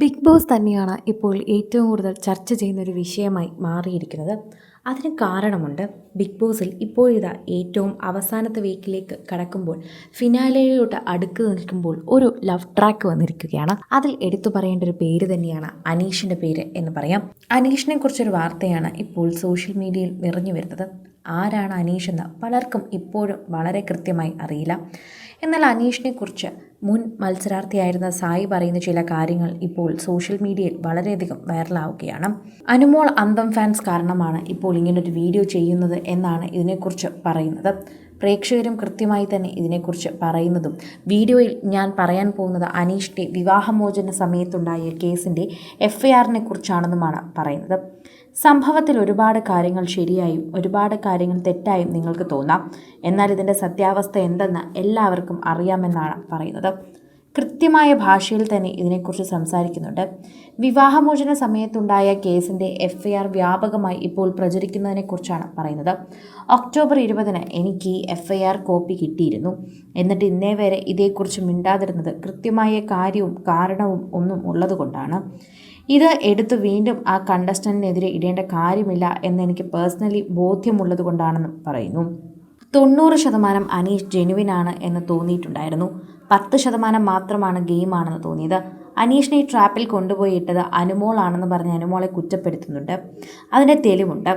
Big boss തന്നെയാണ് ഇപ്പോൾ ഏറ്റവും കൂടുതൽ ചർച്ച ചെയ്യുന്ന ഒരു വിഷയമായി മാറിയിരിക്കുന്നത്. അതിന് കാരണമുണ്ട് ബിഗ് ബോസിൽ ഇപ്പോഴിതാ ഏറ്റവും അവസാനത്തെ വീക്കിലേക്ക് കടക്കുമ്പോൾ ഫിനാലയിലോട്ട് അടുക്ക് നിൽക്കുമ്പോൾ ഒരു ലവ് ട്രാക്ക് വന്നിരിക്കുകയാണ്. അതിൽ എടുത്തു പറയേണ്ട ഒരു പേര് തന്നെയാണ് അനീഷിന്റെ പേര് എന്ന് പറയാം. അനീഷിനെ കുറിച്ചൊരു വാർത്തയാണ് ഇപ്പോൾ സോഷ്യൽ മീഡിയയിൽ നിറഞ്ഞു വരുന്നത്. ആരാണ് അനീഷ് എന്ന് പലർക്കും ഇപ്പോഴും വളരെ കൃത്യമായി അറിയില്ല. എന്നാൽ അനീഷിനെ കുറിച്ച് മുൻ മത്സരാർത്ഥിയായിരുന്ന സായി പറയുന്ന ചില കാര്യങ്ങൾ ഇപ്പോൾ സോഷ്യൽ മീഡിയയിൽ വളരെയധികം വൈറലാവുകയാണ്. അനുമോൾ അന്തം ഫാൻസ് കാരണമാണ് ഇപ്പോൾ ഇങ്ങനൊരു വീഡിയോ ചെയ്യുന്നത് എന്നാണ് ഇതിനെക്കുറിച്ച് പറയുന്നത്. പ്രേക്ഷകരും കൃത്യമായി തന്നെ ഇതിനെക്കുറിച്ച് പറയുന്നതും. വീഡിയോയിൽ ഞാൻ പറയാൻ പോകുന്നത് അനീഷിന്റെ വിവാഹമോചന സമയത്തുണ്ടായ കേസിന്റെ എഫ് ഐ ആറിനെ കുറിച്ചാണെന്നുമാണ് പറയുന്നത്. സംഭവത്തിൽ ഒരുപാട് കാര്യങ്ങൾ ശരിയായും ഒരുപാട് കാര്യങ്ങൾ തെറ്റായും നിങ്ങൾക്ക് തോന്നാം. എന്നാൽ ഇതിന്റെ സത്യാവസ്ഥ എന്തെന്ന് എല്ലാവർക്കും അറിയാമെന്നാണ് പറയുന്നത്. കൃത്യമായ ഭാഷയിൽ തന്നെ ഇതിനെക്കുറിച്ച് സംസാരിക്കുന്നുണ്ട്. വിവാഹമോചന സമയത്തുണ്ടായ കേസിന്റെ എഫ് ഐ ആർ വ്യാപകമായി ഇപ്പോൾ പ്രചരിക്കുന്നതിനെക്കുറിച്ചാണ് പറയുന്നത്. ഒക്ടോബർ ഇരുപതിന് എനിക്ക് ഈ എഫ് ഐ ആർ കോപ്പി കിട്ടിയിരുന്നു. എന്നിട്ട് ഇന്നേ വരെ ഇതേക്കുറിച്ച് മിണ്ടാതിരുന്നത് കൃത്യമായ കാര്യവും കാരണവും ഒന്നും ഉള്ളതുകൊണ്ടാണ്. ഇത് എടുത്ത് വീണ്ടും ആ കണ്ടസ്റ്റന്റിനെതിരെ ഇടേണ്ട കാര്യമില്ല എന്നെനിക്ക് പേഴ്സണലി ബോധ്യമുള്ളത് കൊണ്ടാണെന്നും പറയുന്നു. തൊണ്ണൂറ് ശതമാനം അനീഷ് ജെനുവിനാണ് എന്ന് തോന്നിയിട്ടുണ്ടായിരുന്നു. പത്ത് ശതമാനം മാത്രമാണ് ഗെയിമാണെന്ന് തോന്നിയത്. അനീഷിനെ ഈ ട്രാപ്പിൽ കൊണ്ടുപോയി ഇട്ടത് അനുമോളാണെന്ന് പറഞ്ഞ് അനുമോളെ കുറ്റപ്പെടുത്തുന്നുണ്ട്. അതിന്റെ തെളിവുണ്ട്.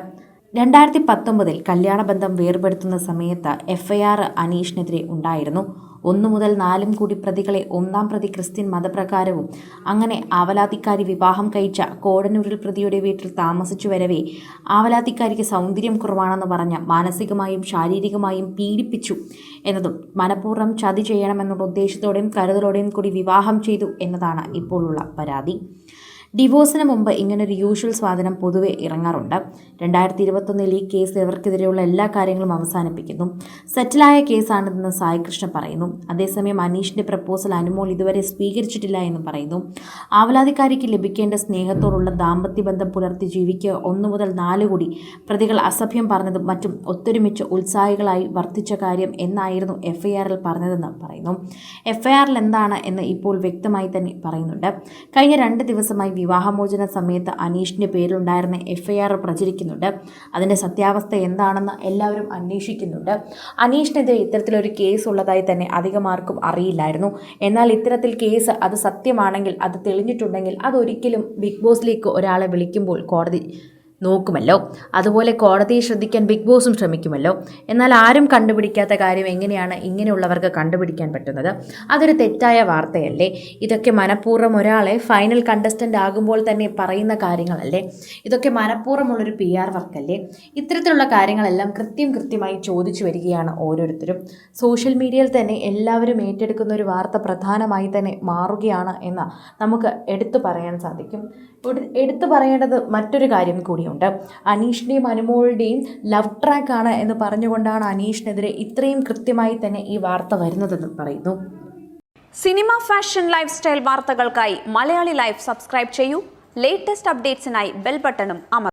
രണ്ടായിരത്തി പത്തൊമ്പതിൽ കല്യാണബന്ധം വേർപെടുത്തുന്ന സമയത്ത് എഫ് ഐ ആർ അനീഷിനെതിരെ ഉണ്ടായിരുന്നു. ഒന്നു മുതൽ നാലും കൂടി പ്രതികളെ ഒന്നാം പ്രതി ക്രിസ്ത്യൻ മതപ്രകാരവും അങ്ങനെ ആവലാതിക്കാരി വിവാഹം കഴിച്ച കോടനൂരിൽ പ്രതിയുടെ വീട്ടിൽ താമസിച്ചു വരവേ ആവലാതിക്കാരിക്ക് സൗന്ദര്യം കുറവാണെന്ന് പറഞ്ഞ് മാനസികമായും ശാരീരികമായും പീഡിപ്പിച്ചു എന്നതും മനഃപൂർവം ചതി ചെയ്യണമെന്നുള്ള ഉദ്ദേശത്തോടെയും കരുതലോടെയും കൂടി വിവാഹം ചെയ്തു എന്നതാണ് ഇപ്പോഴുള്ള പരാതി. ഡിവോഴ്സിന് മുമ്പ് ഇങ്ങനൊരു യൂഷ്വൽ സ്വാധീനം പൊതുവെ ഇറങ്ങാറുണ്ട്. രണ്ടായിരത്തി ഇരുപത്തൊന്നിൽ ഈ കേസ് ഇവർക്കെതിരെയുള്ള എല്ലാ കാര്യങ്ങളും അവസാനിപ്പിക്കുന്നു. സെറ്റിലായ കേസാണിതെന്ന് സായികൃഷ്ണ പറയുന്നു. അതേസമയം അനീഷിന്റെ പ്രപ്പോസൽ അനുമോൾ ഇതുവരെ സ്വീകരിച്ചിട്ടില്ല എന്ന് പറയുന്നു. ആവലാധികാരിക്ക് ലഭിക്കേണ്ട സ്നേഹത്തോടുള്ള ദാമ്പത്യ ബന്ധം പുലർത്തി ജീവിക്കുക ഒന്നു മുതൽ നാല് കൂടി പ്രതികൾ അസഭ്യം പറഞ്ഞതും മറ്റും ഒത്തൊരുമിച്ച് ഉത്സാഹികളായി വർദ്ധിച്ച കാര്യം എന്നായിരുന്നു എഫ് ഐ ആറിൽ പറഞ്ഞതെന്ന് പറയുന്നു. എഫ് ഐ ആറിൽ എന്താണ് എന്ന് ഇപ്പോൾ വ്യക്തമായി തന്നെ പറയുന്നുണ്ട്. കഴിഞ്ഞ രണ്ട് ദിവസമായി വിവാഹമോചന സമയത്ത് അനീഷിന്റെ പേരിലുണ്ടായിരുന്ന എഫ് ഐ ആർ പ്രചരിക്കുന്നുണ്ട്. അതിന്റെ സത്യാവസ്ഥ എന്താണെന്ന് എല്ലാവരും അന്വേഷിക്കുന്നുണ്ട്. അനീഷിനെതിരെ ഇത്തരത്തിലൊരു കേസ് ഉള്ളതായി തന്നെ അധികമാർക്കും അറിയില്ലായിരുന്നു. എന്നാൽ ഇത്തരത്തിൽ കേസ് അത് സത്യമാണെങ്കിൽ അത് തെളിഞ്ഞിട്ടുണ്ടെങ്കിൽ അതൊരിക്കലും ബിഗ് ബോസിലേക്ക് ഒരാളെ വിളിക്കുമ്പോൾ കോടതി നോക്കുമല്ലോ. അതുപോലെ കോടതിയെ ശ്രദ്ധിക്കാൻ ബിഗ് ബോസും ശ്രമിക്കുമല്ലോ. എന്നാൽ ആരും കണ്ടുപിടിക്കാത്ത കാര്യം എങ്ങനെയാണ് ഇങ്ങനെയുള്ളവർക്ക് കണ്ടുപിടിക്കാൻ പറ്റുന്നത്? അതൊരു തെറ്റായ വാർത്തയല്ലേ? ഇതൊക്കെ മനഃപൂർവം ഒരാളെ ഫൈനൽ കണ്ടസ്റ്റന്റ് ആകുമ്പോൾ തന്നെ പറയുന്ന കാര്യങ്ങളല്ലേ? ഇതൊക്കെ മനഃപൂർവമുള്ളൊരു പി ആർ വർക്കല്ലേ? ഇത്തരത്തിലുള്ള കാര്യങ്ങളെല്ലാം കൃത്യം കൃത്യമായി ചോദിച്ചു വരികയാണ് ഓരോരുത്തരും. സോഷ്യൽ മീഡിയയിൽ തന്നെ എല്ലാവരും ഏറ്റെടുക്കുന്ന ഒരു വാർത്ത പ്രധാനമായി തന്നെ മാറുകയാണ് എന്ന് നമുക്ക് എടുത്തു പറയാൻ സാധിക്കും. എടുത്തു പറയേണ്ടത് മറ്റൊരു കാര്യം കൂടിയുണ്ട് അനീഷിന്റെയും അനുമോളുടെയും ലവ് ട്രാക്കാണ് എന്ന് പറഞ്ഞുകൊണ്ടാണ് അനീഷിനെതിരെ ഇത്രയും കൃത്യമായി തന്നെ ഈ വാർത്ത വരുന്നതെന്ന് പറയുന്നു. സിനിമ ഫാഷൻ ലൈഫ് സ്റ്റൈൽ വാർത്തകൾക്കായി മലയാളി ലൈഫ് സബ്സ്ക്രൈബ് ചെയ്യൂ. ലേറ്റസ്റ്റ് അപ്ഡേറ്റ്സിനായി ബെൽ ബട്ടണും അമർ